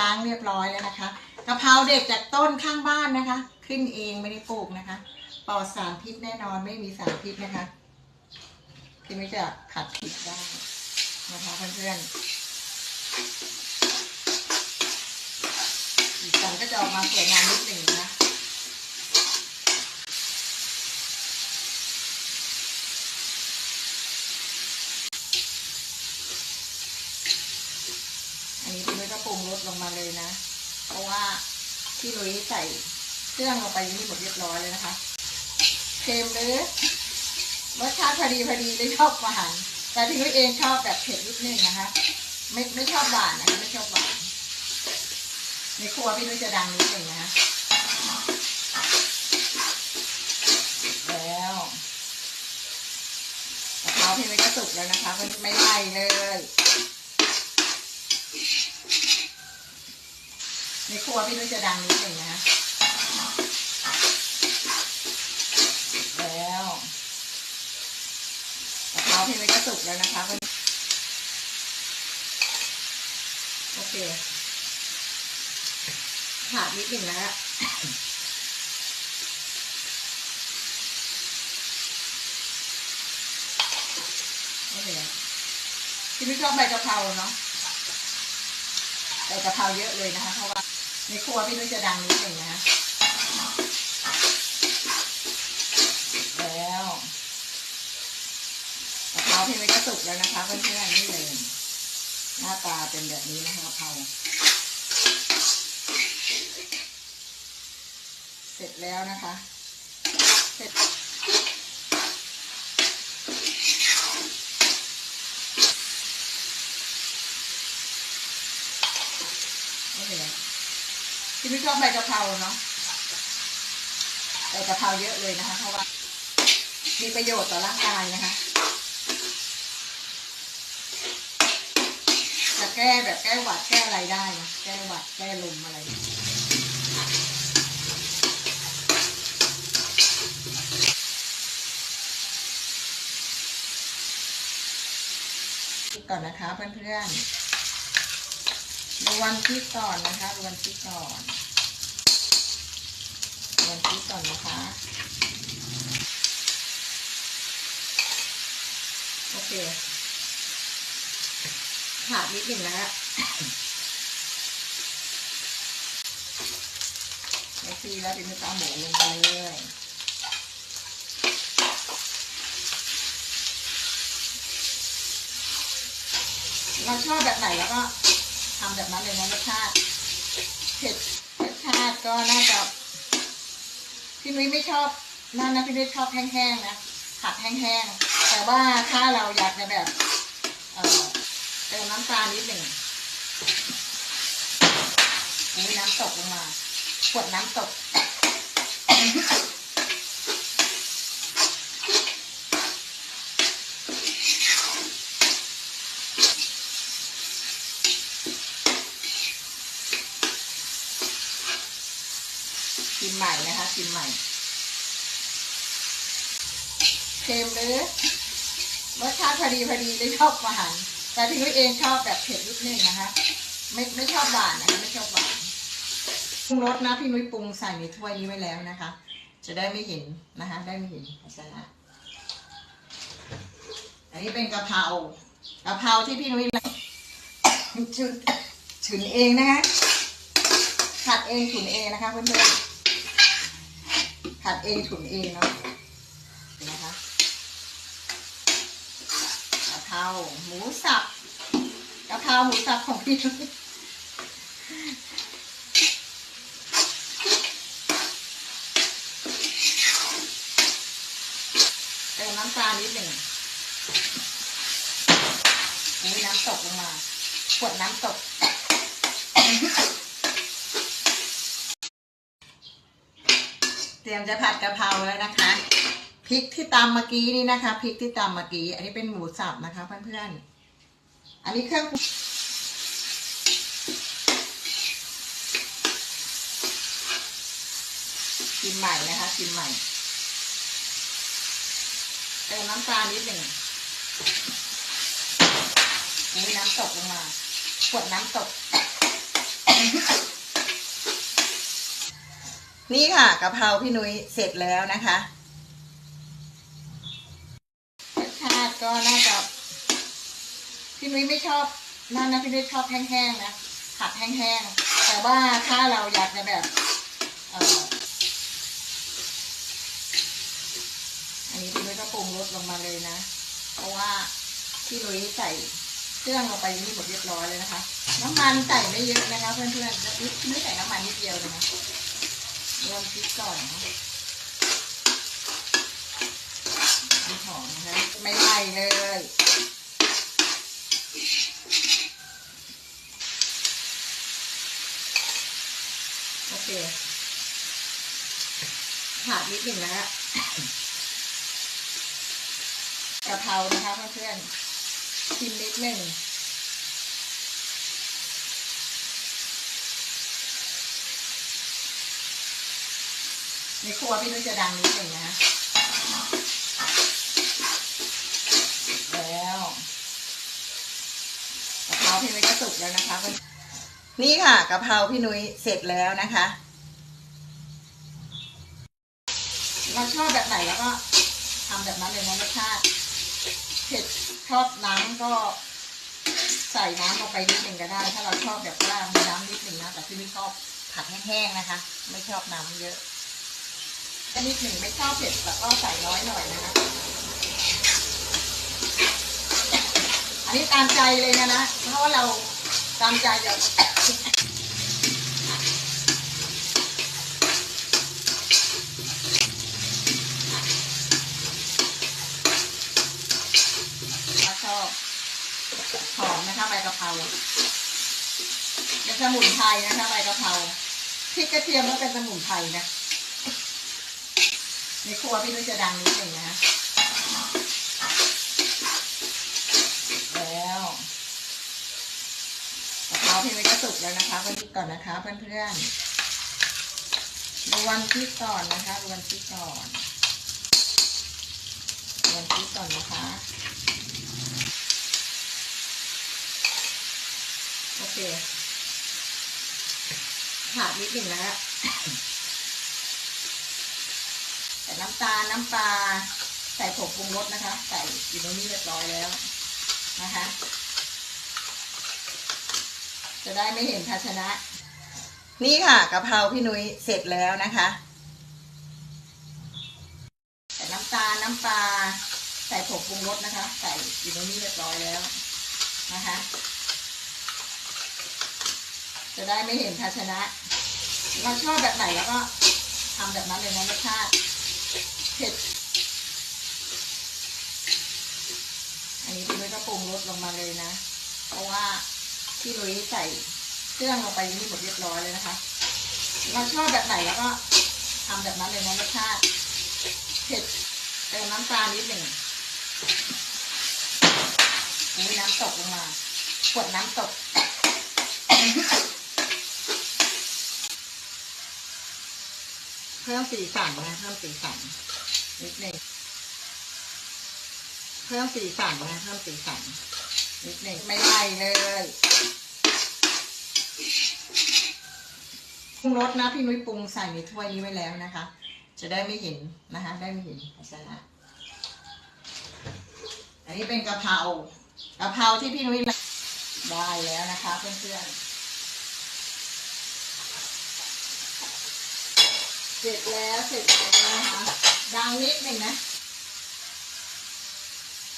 ล้างเรียบร้อยแล้วนะคะกะเพราเด็ดจากต้นข้างบ้านนะคะ ขึ้นเองไม่ได้ปลูกนะคะปลอดสารพิษแน่นอนไม่มีสารพิษนะคะที่ไม่จะขัดผิดได้นะคะเพื่อนๆสีสันก็จะออกมาสวยงามนิดหนึ่งนะ อันนี้พี่นุ้ยก็ปรุงรสลงมาเลยนะ เพราะว่า พี่นุ้ยใส่เครื่องลงไปนี่หมดเรียบร้อยเลยนะคะเค็มเลยรสชาติพอดีพอดีเลยชอบหวานแต่พี่นุ้ยเองชอบแบบเผ็ดนิดนึงนะคะ ไม่ไม่ชอบหวานนะคะไม่ชอบหวานในครัวพี่นุ้ยจะดังนิดนึงนะคะแล้วกะเพราพี่นุ้ยก็สุกแล้วนะคะมันไม่ไหม้เลย ในครัวพี่นุ้ยจะดังนิดหนึ่งนะแล้วกะเพราพี่นุ้ยก็สุกแล้วนะคะโอเคขาดนิดหนึ่งแล้วโอเคพี่นุ้ยชอบใบกะเพราเนาะใบกะเพราเยอะเลยนะคะเพราะว่า ในครัวพี่นุ้ยจะดังนิดหนึ่งนะแล้วกะเพราพี่นุ้ยก็สุกแล้วนะคะเพื่อนๆนี่เลยหน้าตาเป็นแบบนี้นะคะกะเพราเสร็จแล้วนะคะ เสร็จโอเค พี่นุ้ย ชอบใบกะเพราเนาะใบกะเพราเยอะเลยนะคะ เพราะว่า มีประโยชน์ต่อร่างกายนะคะ จะแก้แบบแก้หวัดแก้อะไรได้นะแก้หวัดแก้ลมอะไรก่อนนะคะเพื่อนๆดูวันพริกก่อนนะคะดูวันพริกก่อน ดูวันพริกก่อนนะคะ โอเคขาดนิดหนึ่งแล้วไม่ทีแล้วเป็นตาหมูลงไปเลยเราชอบแบบไหนแล้วก็ทำแบบนั้นเลยนะรสชาติเผ็ดรสชาติก็น่าจะ พี่นุ้ยไม่ชอบนั่นนะพี่นุ้ยชอบแห้งๆนะผัดแห้งๆ แต่ว่าถ้าเราอยากจะแบบเอ่อเติมน้ำตาลนิดหนึ่งนี่น้ำตกลงมาขวดน้ำตกนใหม่นะคะ กินใหม่เค็มเลยรสชาติพอดีพอดีเลยชอบหวาน แต่พี่นุ้ยเองชอบแบบเผ็ดนิดนึงนะคะ ไม่ไม่ชอบหวานนะคะไม่ชอบหวานปรุงรสนะพี่นุ้ยปรุงใส่ในถ้วยนี้ไว้แล้วนะคะ จะได้ไม่เห็นนะคะ ได้ไม่เห็นภาชนะอันนี้เป็นกะเพรากะเพราที่พี่นุ้ยฉุนฉุนเองนะคะผัดเองฉุนเองนะคะเพื่อนๆ ผัดเองถุนเองเนาะนะคะกะเพราหมูสับกะเพราหมูสับของพี่นุ้ยเติมน้ำตาลนิดหนึ่งนี่น้ำตกลงมาขวดน้ำตก เต รียมจะผัดกะเพราแล้วนะคะพริกที่ตำเมื่อกี้นี่นะคะพริกที่ตำเมื่อกี้ อันนี้เป็นหมูสับนะคะเพื่อนๆ อันนี้เครื่องปรุงกินใหม่นะคะกินใหม่เติมน้ำตาลนิดหนึ่งนี่น้ำตกลงมาขวดน้ำตก นี่ค่ะกะเพราพี่นุ้ยเสร็จแล้วนะคะรสชาติก็น่าจะพี่นุ้ยไม่ชอบนั่นนะพี่นุ้ยชอบแห้งๆนะผัดแห้งๆแต่ว่าถ้าเราอยากจะแบบอันนี้พี่นุ้ยก็ปรุงรสลงมาเลยนะ เพราะว่าพี่นุ้ยใส่เครื่องลงไปนี่หมดเรียบร้อยเลยนะคะ น้ำมันใส่ไม่เยอะนะคะ เพื่อนๆแล้วพี่นุ้ยใส่น้ำมันนิดเดียวเลยนะ เรวมพริกก่อนนะน้ำหอมนะคะไม่ไหม้เลยโอเคขาดนิดหนึ่งนะฮะกะเพรานะคะเพื่อนๆชิมนิดหนึ่ง ในครัวพี่นุ้ยจะดังนิดหนึ่งนะ แล้วกะเพราพี่นุ้ยก็สุกแล้วนะคะเพื่อนนี่ค่ะกะเพราพี่นุ้ยเสร็จแล้วนะคะ เราชอบแบบไหนแล้วก็ทำแบบนั้นเลยนะรสชาติเผ็ดชอบน้ำก็ใส่น้ำลงไปนิดหนึ่งก็ได้ ถ้าเราชอบแบบว่ามีน้ำนิดหนึ่งนะแต่ที่ไม่ชอบผัดแห้งๆนะคะ ไม่ชอบน้ำเยอะ อันนิดหนึ่งไม่ชอบเผ็ดแต่ก็ใส่น้อยหน่อยนะคะ อันนี้ตามใจเลยนะนะ เพราะว่าเราตามใจจะถ้าชอบหอมนะคะใบกะเพราเป็นสมุนไพรนะคะใบกะเพราพริกกระเทียมก็เป็นสมุนไพรนะ ครัวพี่นุ้ยจะดังนิดหนึ่งนะ แล้วกะเพราพี่นุ้ยก็สุกแล้วนะคะเพื่อนก่อนนะคะเพื่อนๆดูวันพริกก่อนนะคะดูวันพริกก่อนวันพริกก่อนนะคะโอเคขาดนิดหนึ่งแล้ว น้ำตาลน้ำปลาใส่ผงปรุงรสนะคะ ใส่อยู่ตรงนี้เรียบร้อยแล้วนะคะ จะได้ไม่เห็นภาชนะ นี่ค่ะกะเพราพี่นุ้ยเสร็จแล้วนะคะใส่น้ำตาลน้ำปลาใส่ผงปรุงรสนะคะ ใส่อยู่ตรงนี้เรียบร้อยแล้วนะคะ จะได้ไม่เห็นภาชนะ เราชอบแบบไหนแล้วก็ทำแบบนั้นเลยนะรสชาติเผ็ด อันนี้พี่นุ้ยก็ปรุงรสลงมาเลย นะ เพราะว่าพี่นุ้ยใส่เครื่องลงไปนี่หมดเรียบร้อยเลยนะคะ เราชอบแบบไหนแล้วก็ทำแบบนั้นเลยนะรสชาติเผ็ดเติมน้ำตาลนิดหนึ่งนี่น้ำตกลงมาขวดน้ำตกเพิ่มสีสันนะเพิ่มสีสันนิดหนึ่งเพิ่มสีสันนะเพิ่มสีสัน นิดหนึ่งไม่ไหม้เลยปรุงรสนะพี่นุ้ยปรุงใส่ในถ้วยนี้ไว้แล้วนะคะ จะได้ไม่เห็นนะคะ ได้ไม่เห็นภาชนะอันนี้เป็นกะเพรากะเพราที่พี่นุ้ยได้แล้วนะคะเพื่อนๆเสร็จแล้วเสร็จแล้วนะคะดังนิดหนึ่งนะ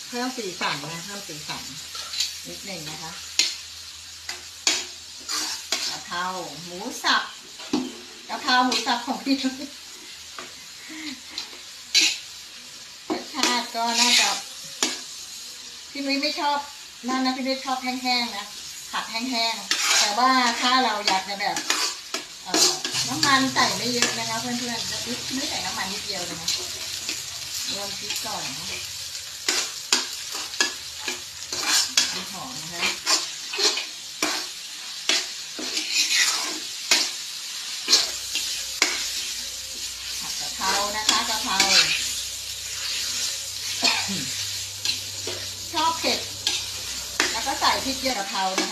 เพิ่มสีสันนะเพิ่มสีสัน นิดหนึ่งนะคะกะเพราหมูสับกะเพราหมูสับของพี่นุ้ยรสชาติก็น่าจะพี่นุ้ยไม่ชอบนั่นนะพี่นุ้ยชอบแห้งๆนะผัดแห้งๆแต่ว่าถ้าเราอยากจะแบบน้ำมันใส่ไม่เยอะนะคะเพื่อนๆแล้วไม่ใส่น้ำมันนิดเดียวเลยนะรวมพริกก่อนนะน้ำหอมนะคะผัดกะเพรานะคะกะเพรา ชอบเผ็ด แล้วก็ใส่ พริกเยอะกะเพรานะคะ